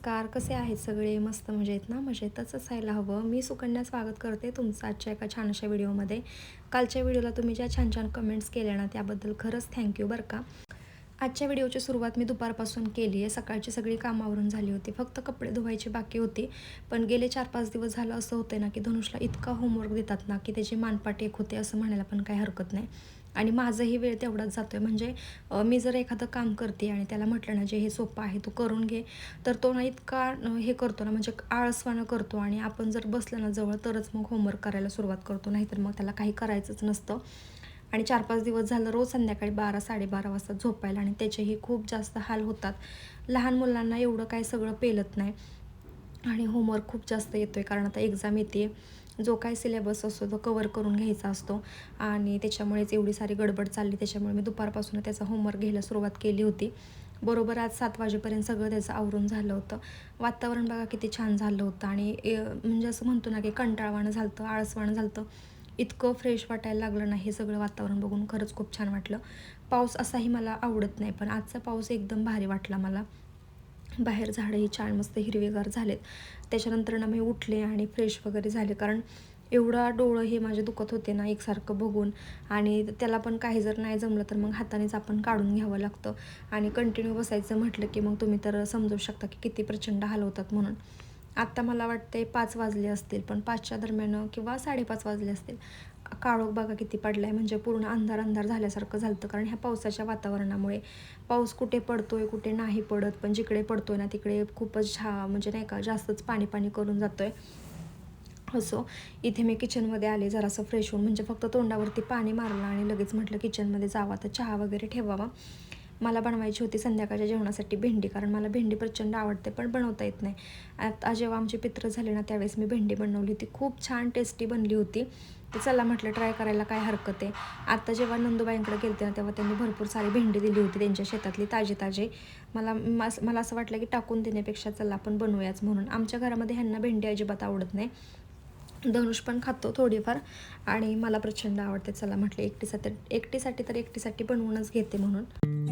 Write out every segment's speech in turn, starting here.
नमस्कार कसे आहेत सगळे? मस्त मजेत ना? मजेतच असायला हवं. मी सुकन्या स्वागत करते तुमचं आजच्या एका छान अशा व्हिडिओमध्ये. कालच्या व्हिडिओला तुम्ही ज्या छान छान कमेंट्स केल्या ना त्याबद्दल खरंच थँक्यू बरं का? आजच्या व्हिडिओची सुरुवात मी दुपारपासून केली आहे. सकाळची सगळी कामावरून झाली होती. फक्त कपडे धुवायचे बाकी होती. पण गेले चार पाच दिवस झालं असं होतं ना की धनुषला इतका होमवर्क देतात ना की त्याची मानपाट एक होते असं म्हणायला पण काही हरकत नाही. आणि माझंही वेळ तेवढाच जातो आहे म्हणजे मी जर एखादं काम करते आणि त्याला म्हटलं ना जे हे सोपं आहे तू करून घे तर तो ना इतका हे करतो ना म्हणजे आळसवानं करतो आणि आपण जर बसलं ना जवळ तरच मग होमवर्क करायला सुरुवात करतो. नाहीतर मग त्याला काही करायचंच नसतं. आणि चार पाच दिवस झालं रोज संध्याकाळी बारा साडेबारा वाजता झोपायला आणि त्याचेही खूप जास्त हाल होतात. लहान मुलांना एवढं काय सगळं पेलत नाही आणि होमवर्क खूप जास्त येतो आहे कारण आता एक्झाम येते जो काय सिलेबस असतो तो कवर करून घ्यायचा असतो. आणि त्याच्यामुळेच एवढी सारी गडबड चालली. त्याच्यामुळे मी दुपारपासून त्याचा होमवर्क घ्यायला सुरुवात केली होती. बरोबर आज सात वाजेपर्यंत सगळं त्याचं आवरून झालं होतं. वातावरण बघा किती छान झालं होतं. आणि म्हणजे असं म्हणतो ना की कंटाळवाणं झालं होतं आळसवाणं झालं होतं इतकं फ्रेश वाटायला लागलं नाही हे सगळं वातावरण बघून खरंच खूप छान वाटलं. पाऊस असाही मला आवडत नाही पण आजचा पाऊस एकदम भारी वाटला मला. बाहेर झाडंही छान मस्त हिरवेगार झालेत. त्याच्यानंतर ना मी उठले आणि फ्रेश वगैरे झाले. कारण एवढा डोळं हे माझे दुखत होते ना एकसारखं बघून. आणि त्याला पण काही जर नाही जमलं तर मग हातानेच आपण काढून घ्यावं लागतं. आणि कंटिन्यू बसायचं म्हटलं की मग तुम्ही तर समजू शकता की किती प्रचंड हाल होतात म्हणून. आत्ता मला वाटते पाच वाजले असतील पण पाचच्या दरम्यान किंवा साडेपाच वाजले असतील. काळोख बघा किती पडला आहे म्हणजे पूर्ण अंधार अंधार झाल्यासारखं झालं कारण ह्या पावसाच्या वातावरणामुळे पाऊस कुठे पडतोय कुठे नाही पडत. पण जिकडे पडतोय ना तिकडे खूपच छा म्हणजे नाही का जास्तच पाणी पाणी करून जातोय. असो इथे मी किचनमध्ये आले जरासं फ्रेश होऊन म्हणजे फक्त तोंडावरती पाणी मारलं आणि लगेच म्हटलं किचनमध्ये जावा. तर चहा वगैरे ठेवावा. मला बनवायची होती संध्याकाळच्या जेवणासाठी भेंडी कारण मला भेंडी प्रचंड आवडते पण बनवता येत नाही. आता जेव्हा आमचे पित्र झाले ना त्यावेळेस मी भेंडी बनवली होती. खूप छान टेस्टी बनली होती. तर चला म्हटलं ट्राय करायला काय हरकत आहे. आता जेव्हा नंदुबाईंकडे गेलते ना तेव्हा त्यांनी भरपूर सारी भेंडी दिली होती त्यांच्या शेतातली ताजे ताजे मला मला असं वाटलं की टाकून देण्यापेक्षा चला आपण बनवूयाच म्हणून. आमच्या घरामध्ये ह्यांना भेंडी अजिबात आवडत नाही. धनुष पण खातो थोडीफार आणि मला प्रचंड आवडते. चला म्हटलं एकटीसाठी एकटीसाठी तर एकटीसाठी बनवूनच घेते म्हणून.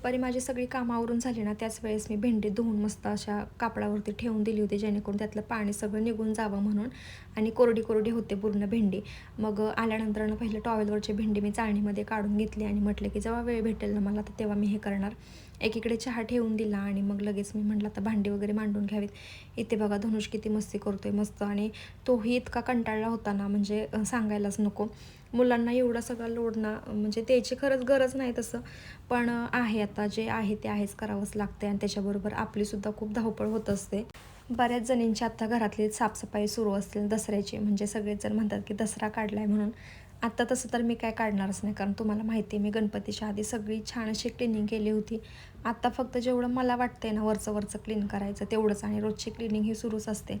दुपारी माझी सगळी कामं आवरून झाली ना त्याच वेळेस मी भेंडी धुवून मस्त अशा कापडावरती ठेवून दिली होती जेणेकरून त्यातलं पाणी सगळं निघून जावं म्हणून. आणि कोरडी कोरडी होते पूर्ण भेंडी. मग आल्यानंतर पहिले टॉवेलवरची भेंडी मी चाळणीमध्ये काढून घेतली आणि म्हटलं की जेव्हा वेळ भेटेल ना मला तर तेव्हा मी हे करणार. एकीकडे चहा ठेवून दिला आणि मग लगेच मी म्हटलं आता भांडी वगैरे मांडून घ्यावीत. इथे बघा धनुष किती मस्ती करतोय मस्त. आणि तोही इतका कंटाळला होता ना म्हणजे सांगायलाच नको. मुलांना एवढा सगळा लोडना म्हणजे त्याची खरंच गरज नाही तसं. पण आहे आता जे आहे ते आहेच करावंच लागते आणि त्याच्याबरोबर आपलीसुद्धा खूप धावपळ होत असते. बऱ्याच जणींची आत्ता घरातली साफसफाई सुरू असतील दसऱ्याची म्हणजे सगळेच जण म्हणतात की दसरा काढलाय म्हणून. आत्ता तसं तर मी काय काढणारच नाही कारण तुम्हाला माहिती आहे मी गणपतीच्या आधी सगळी छान अशी क्लिनिंग केली होती. आत्ता फक्त जेवढं मला वाटतंय ना वरचं वरचं क्लीन करायचं तेवढंच आणि रोजची क्लिनिंग ही सुरूच असते.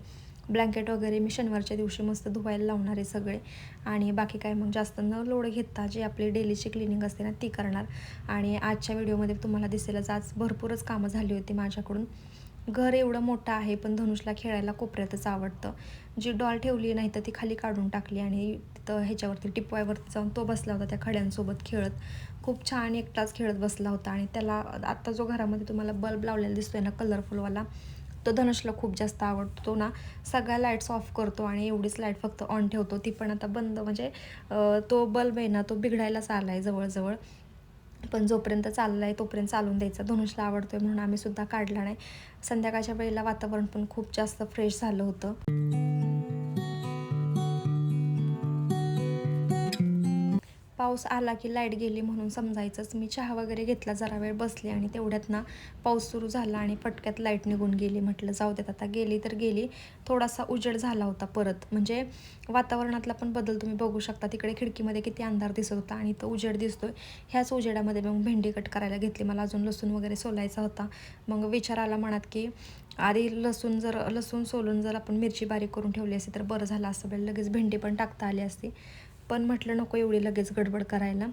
ब्लँकेट वगैरे मी शनिवारच्या दिवशी मस्त धुवायला लावणार आहे सगळे. आणि बाकी काय मग जास्त न लोड घेता जी आपली डेलीची क्लिनिंग असते ना ती करणार. आणि आजच्या व्हिडिओमध्ये तुम्हाला दिसेलच आज भरपूरच कामं झाली होती माझ्याकडून. घर एवढं मोठं आहे पण धनुषला खेळायला कोपऱ्यातच आवडतं. जी डॉल ठेवली नाही तर ती खाली काढून टाकली आणि तिथं ह्याच्यावरती टिपवायवरती जाऊन तो बसला होता त्या खड्यांसोबत खेळत. खूप छान एकटाच खेळत बसला होता आणि त्याला आत्ता जो घरामध्ये तुम्हाला बल्ब लावलेला दिसतोय ना कलरफुलवाला तो धनुषला खूप जास्त आवडतो तो ना. सगळ्या लाईट्स ऑफ करतो आणि एवढीच लाइट फक्त ऑन ठेवतो. ती पण आता बंद म्हणजे तो बल्ब आहे ना तो बिघडायलाच आला आहे जवळजवळ. पण जोपर्यंत चालला आहे तोपर्यंत चालून द्यायचा. धनुषला आवडतो आहे म्हणून आम्हीसुद्धा काढला नाही. संध्याकाळच्या वेळेला वातावरण पण खूप जास्त फ्रेश झालं होतं. पाऊस आला की लाइट गेली म्हणून समजायचंच. मी चहा वगैरे घेतला जरा वेळ बसले आणि तेवढ्यात ना पाऊस सुरू झाला आणि फटक्यात लाइट निघून गेली. म्हटलं जाऊ देत आता गेली तर गेली. थोडासा उजेड झाला होता परत. म्हणजे वातावरणातला पण बदल तुम्ही बघू शकता. तिकडे खिडकीमध्ये किती अंधार दिसत होता आणि तो उजेड दिसतोय. ह्याच उजेडामध्ये मग भेंडी कट करायला घेतली. मला अजून लसूण वगैरे सोलायचा होता. मग विचार आला मनात की आधी लसूण जर लसूण सोलून जर आपण मिरची बारीक करून ठेवली असती तर बरं झालं असतं. बरं लगेच भेंडी पण टाकता आली असती. पण म्हटलं नको एवढी लगेच गडबड करायला.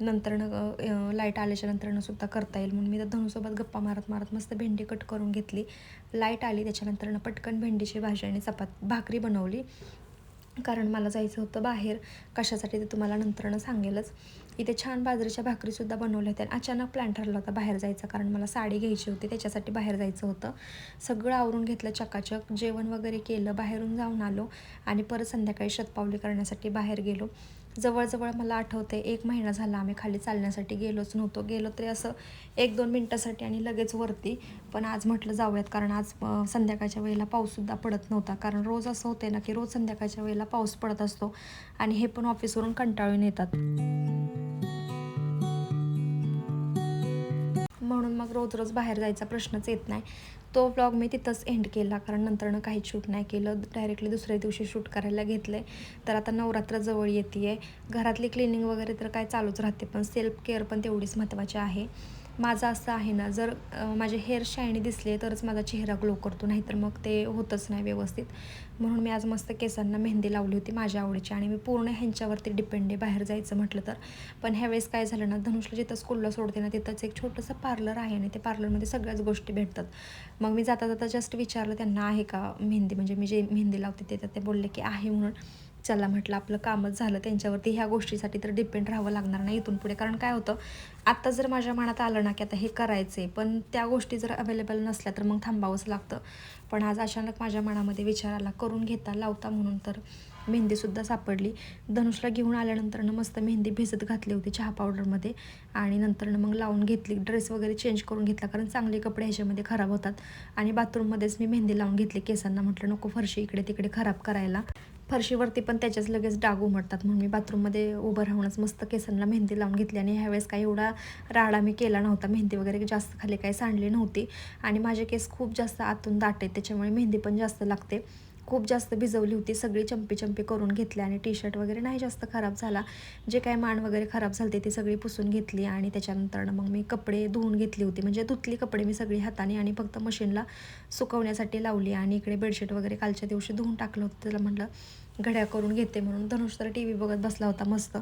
नंतरनं लाइट आल्याच्या नंतरनं सुद्धा करता येईल म्हणून मी तर धनुसोबत गप्पा मारत मारत मस्त भेंडी कट करून घेतली. लाइट आली त्याच्यानंतरनं पटकन भेंडीची भाजी आणि चपात भाकरी बनवली. कारण मला जायचं होतं बाहेर. कशासाठी ते तुम्हाला नंतरनं सांगेलच. इथे छान बाजरीच्या भाकरीसुद्धा बनवल्या होत्या. आणि अचानक प्लॅन ठरला होता बाहेर जायचा कारण मला साडी घ्यायची होती त्याच्यासाठी बाहेर जायचं होतं. सगळं आवरून घेतलं चकाचक जेवण वगैरे केलं बाहेरून जाऊन आलो आणि परत संध्याकाळी शतपावली करण्यासाठी बाहेर गेलो. जवळजवळ मला आठवते एक महिना झाला आम्ही खाली चालण्यासाठी गेलोच नव्हतो गेलो तरी असं एक दोन मिनटासाठी आणि लगेच वरती. पण आज म्हटलं जाऊयात कारण आज संध्याकाळच्या वेळेला पाऊससुद्धा पडत नव्हता. कारण रोज असं होते ना की रोज संध्याकाळच्या वेळेला पाऊस पडत असतो आणि हे पण ऑफिसवरून कंटाळून येतात. म्हणून मग रोज रोज बाहेर जायचा प्रश्नच येत नाही. तो ब्लॉग मी तिथंच एंड केला कारण नंतरनं काहीच शूट नाही केलं. डायरेक्टली दुसऱ्या दिवशी शूट करायला घेतले तर आता नवरात्र जवळ येते आहे घरातली क्लिनिंग वगैरे तर काय चालूच राहते पण सेल्फ केअर पण तेवढीच महत्त्वाची आहे. माझं असं आहे ना जर माझे हेअर शायनी दिसले तरच माझा चेहरा ग्लो करतो नाहीतर मग ते होतच नाही व्यवस्थित. म्हणून मी आज मस्त केसांना मेहंदी लावली होती माझ्या आवडीची आणि मी पूर्ण ह्यांच्यावरती डिपेंड आहे बाहेर जायचं म्हटलं तर. पण ह्यावेळेस काय झालं ना धनुषला जिथं स्कूलला सोडते ना तिथंच एक छोटंसं पार्लर आहे आणि ते पार्लरमध्ये सगळ्याच गोष्टी भेटतात. मग मी जाता जाता जस्ट विचारलं त्यांना आहे का मेहंदी? म्हणजे मी जे मेहंदी लावते ते तर ते बोलले की आहे म्हणून. चला म्हटलं आपलं कामच झालं त्यांच्यावरती ह्या गोष्टीसाठी तर डिपेंड राहावं लागणार नाही इथून पुढे. कारण काय होतं आत्ता जर माझ्या मनात आलं ना की आता हे करायचं आहे पण त्या गोष्टी जर अवेलेबल नसल्या तर मग थांबावंच लागतं. पण आज अचानक माझ्या मनामध्ये विचार आला करून घेता लावता म्हणून तर मेहंदीसुद्धा सापडली. धनुषला घेऊन आल्यानंतरनं मस्त मेहंदी भिजत घातली होती चहा पावडरमध्ये. आणि नंतरनं मग लावून घेतली ड्रेस वगैरे चेंज करून घेतला कारण चांगले कपडे ह्याच्यामध्ये खराब होतात. आणि बाथरूममध्येच मी मेहंदी लावून घेतली केसांना म्हटलं नको फरशी इकडे तिकडे खराब करायला. फरशीवरती पण त्याच्याच लगेच डाग उमटतात म्हणून मी बाथरूममध्ये उभं राहूनच मस्त केसांना मेहंदी लावून घेतली. आणि ह्यावेळेस काही एवढा राडा मी केला नव्हता मेहंदी वगैरे जास्त खाली काही सांडली नव्हती. आणि माझे केस खूप जास्त आतून दाट आहेत त्याच्यामुळे मेहंदी पण जास्त लागते. खूप जास्त भिजवली होती सगळी चंपी चंपी करून घेतली आणि टी शर्ट वगैरे नाही जास्त खराब झाला. जे काय मान वगैरे खराब झाले ती सगळी पुसून घेतली आणि त्याच्यानंतर मग मी कपडे धुवून घेतली होती. म्हणजे धुतली कपडे मी सगळी हाताने आणि फक्त मशीनला सुकवण्यासाठी लावली आणि इकडे बेडशीट वगैरे कालच्या दिवशी धुवून टाकलं होतं त्याला म्हटलं घड्या करून घेते म्हणून. धनुष तर टी व्ही बघत बसला होता मस्त.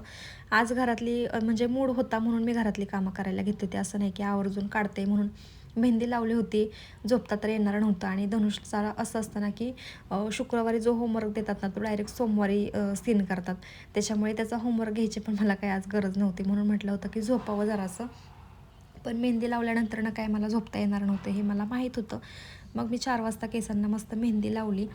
आज घरातली म्हणजे मूड होता म्हणून मी घरातली कामं करायला घेते होते. असं नाही की आवर्जून काढते म्हणून. मेहंदी लावली होती. झोपता तर येणार नव्हतं. आणि धनुषचा असं असतं ना की शुक्रवारी जो होमवर्क देतात ना तो डायरेक्ट सोमवारी सीन करतात. त्याच्यामुळे त्याचा होमवर्क घ्यायची पण मला काही आज गरज नव्हती. म्हणून म्हटलं होतं की झोपावं जरासं. पण मेहंदी लावल्यानंतर ना काय मला झोपता येणार नव्हतं हे मला माहीत होतं. मग मी चार वाजता केसांना मस्त मेहंदी लावली.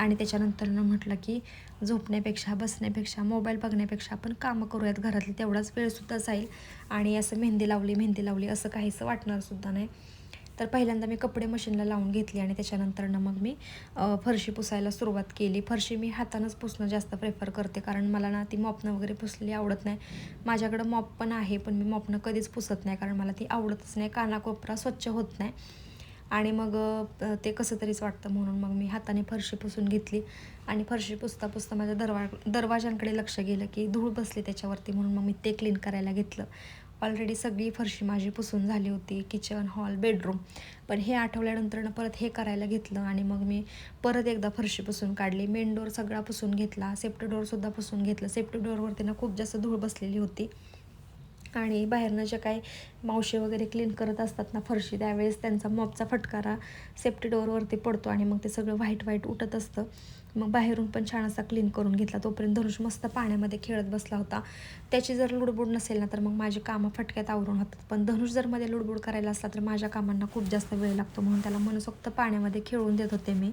आणि त्याच्यानंतरनं म्हटलं की झोपण्यापेक्षा बसण्यापेक्षा मोबाईल बघण्यापेक्षा आपण कामं करूयात घरातली तेवढाच वेळसुद्धा जाईल. आणि असं मेहंदी लावली मेहंदी लावली असं काहीसं वाटणारसुद्धा नाही. तर पहिल्यांदा मी कपडे मशीनला लावून घेतली आणि त्याच्यानंतरनं मग मी फरशी पुसायला सुरुवात केली. फरशी मी हातानंच पुसणं जास्त प्रेफर करते कारण मला ना ती मॉपनं वगैरे पुसलेली आवडत नाही. माझ्याकडं मॉप पण आहे पण मी मॉपनं कधीच पुसत नाही कारण मला ती आवडतच नाही. कानाकोपरा स्वच्छ होत नाही. आणि मग ते कसं तरीच वाटतं म्हणून मग मी हाताने फरशी पुसून घेतली. आणि फरशी पुसता पुसता माझ्या दरवा दरवाजांकडे लक्ष गेलं की धूळ बसली त्याच्यावरती म्हणून मग मी ते क्लीन करायला घेतलं. ऑलरेडी सगळी फरशी माझी पुसून झाली होती किचन हॉल बेडरूम पण हे आठवल्यानंतरनं परत हे करायला घेतलं आणि मग मी परत एकदा फरशी पुसून काढली. मेन डोर सगळा पुसून घेतला. सेफ्टी डोअरसुद्धा पुसून घेतलं. सेफ्टी डोअरवरती ना खूप जास्त धूळ बसलेली होती. आणि बाहेरनं जे काही मावशी वगैरे क्लीन करत असतात ना फरशी त्यावेळेस त्यांचा मॉपचा फटकारा सेफ्टी डोअरवरती पडतो आणि मग ते सगळं व्हाईट व्हाईट उठत असतं. मग बाहेरून पण छान असा क्लीन करून घेतला. तोपर्यंत धनुष मस्त पाण्यामध्ये खेळत बसला होता. त्याची जर लुडबुड नसेल ना तर मग माझी कामं फटक्यात आवरून होतात. पण धनुष जर मध्ये लुडबुड करायला असला तर माझ्या कामांना खूप जास्त वेळ लागतो म्हणून त्याला मनसोक्त पाण्यामध्ये खेळून देत होते मी.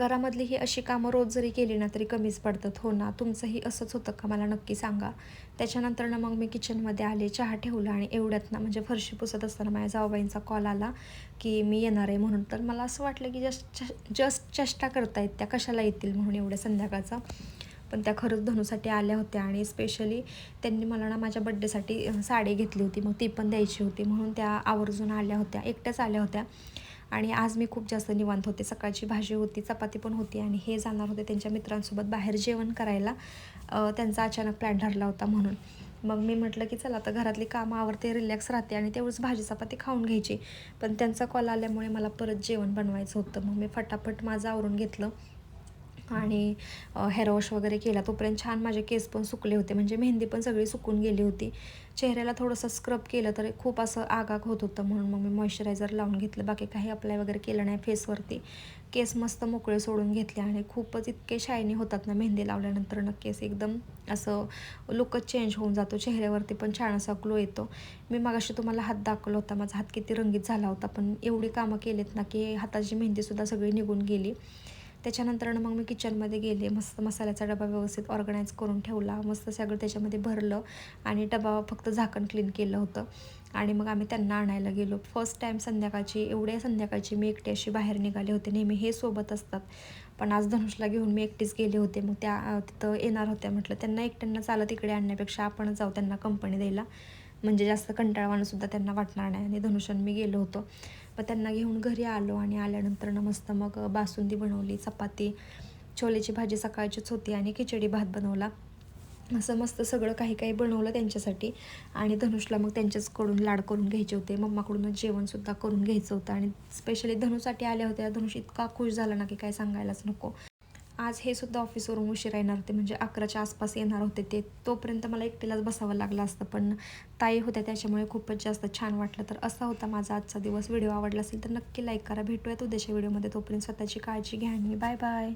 घरामधली ही अशी कामं रोज जरी केली ना तरी कमीच पडतात. हो ना तुमचंही असंच होतं का? मला नक्की सांगा. त्याच्यानंतर ना मग मी किचनमध्ये आले चहा ठेवला आणि एवढ्यात ना म्हणजे फरशी पुसत असताना माझ्या जाऊबाईंचा कॉल आला की मी येणार आहे म्हणून. तर मला असं वाटलं की जस्ट जस्ट चेष्टा करतायत त्या कशाला येतील म्हणून एवढ्या संध्याकाळचा. पण त्या खरंच धनुसाठी आल्या होत्या आणि स्पेशली त्यांनी मला ना माझ्या बड्डेसाठी साडी घेतली होती. मग ती पण द्यायची होती म्हणून त्या आवर्जून आल्या होत्या एकट्याच आल्या होत्या. आणि आज मी खूप जास्त निवांत होते. सकाळची भाजी होती चपाती पण होती आणि हे जाणार होते त्यांच्या मित्रांसोबत बाहेर जेवण करायला. त्यांचा अचानक प्लॅन ठरला होता म्हणून. मग मी म्हटलं की चला आता घरातली कामं आवरते रिलॅक्स राहते आणि तेवढंच भाजी चपाती खाऊन घ्यायची. पण त्यांचा कॉल आल्यामुळे मला परत जेवण बनवायचं होतं. मग मी फटाफट माझं आवरून घेतलं. आणि हेअर वॉश वगैरे केला तोपर्यंत छान माझे केस पण सुकले होते. म्हणजे मेहंदी पण सगळी सुकून गेली होती. चेहऱ्याला थोडंसं स्क्रब केलं तर खूप असं आगाग होत होतं म्हणून मग मी मॉइश्चरायझर लावून घेतलं. बाकी काही अप्लाय वगैरे केलं नाही फेसवरती केस मस्त मोकळे सोडून घेतले आणि खूपच इतके शायनी होतात ना मेहंदी लावल्यानंतर न केस एकदम असं लुकच चेंज होऊन जातो. चेहऱ्यावरती पण छान असा ग्लो येतो. मी मगाशी तुम्हाला हात दाखवला होता. माझा हात किती रंगीत झाला होता. पण एवढी कामं केलीत ना की हाताची मेहंदीसुद्धा सगळी निघून गेली. त्याच्यानंतर मग मी किचनमध्ये गेले. मस्त मसाल्याचा डबा व्यवस्थित ऑर्गनाईज करून ठेवला. मस्त सगळं त्याच्यामध्ये भरलं आणि डबा फक्त झाकण क्लीन केलं होतं. आणि मग आम्ही त्यांना आणायला गेलो. फर्स्ट टाईम संध्याकाळची एवढ्या संध्याकाळची मी एकटी अशी बाहेर निघाले होते. नेहमी हे सोबत असतात. पण आज धनुषला घेऊन मी एकटीच गेले होते. मग त्या तिथं येणार होत्या म्हटलं त्यांना एकट्यांना चालत इकडे आणण्यापेक्षा आपणच जाऊ त्यांना कंपनी द्यायला. म्हणजे जास्त कंटाळवाणंसुद्धा त्यांना वाटणार नाही. आणि धनुषण मी गेलो होतो. मग त्यांना घेऊन घरी आलो आणि आल्यानंतर ना मस्त मग बासुंदी बनवली चपाती छोलेची भाजी सकाळचीच होती आणि खिचडी भात बनवला. असं मस्त सगळं काही काही बनवलं त्यांच्यासाठी आणि धनुषला मग त्यांच्याचकडून लाड करून घ्यायचे होते. मम्माकडूनच जेवणसुद्धा करून घ्यायचं होतं आणि स्पेशली धनुसाठी आल्या होत्या. धनुष इतका खुश झाला ना की काय सांगायलाच नको. आज हे सुद्धा ऑफिसवरून उशीर येणार होते म्हणजे अकराच्या आसपास येणार होते ते. तोपर्यंत मला एकटीलाच बसावं लागलं असतं पण ताई होत्या त्याच्यामुळे खूपच जास्त छान वाटलं. तर असा होता माझा आजचा दिवस. व्हिडिओ आवडला असेल तर नक्की लाईक करा. भेटूयात उद्याच्या व्हिडिओमध्ये. तोपर्यंत स्वतःची काळजी घ्या आणि बाय बाय.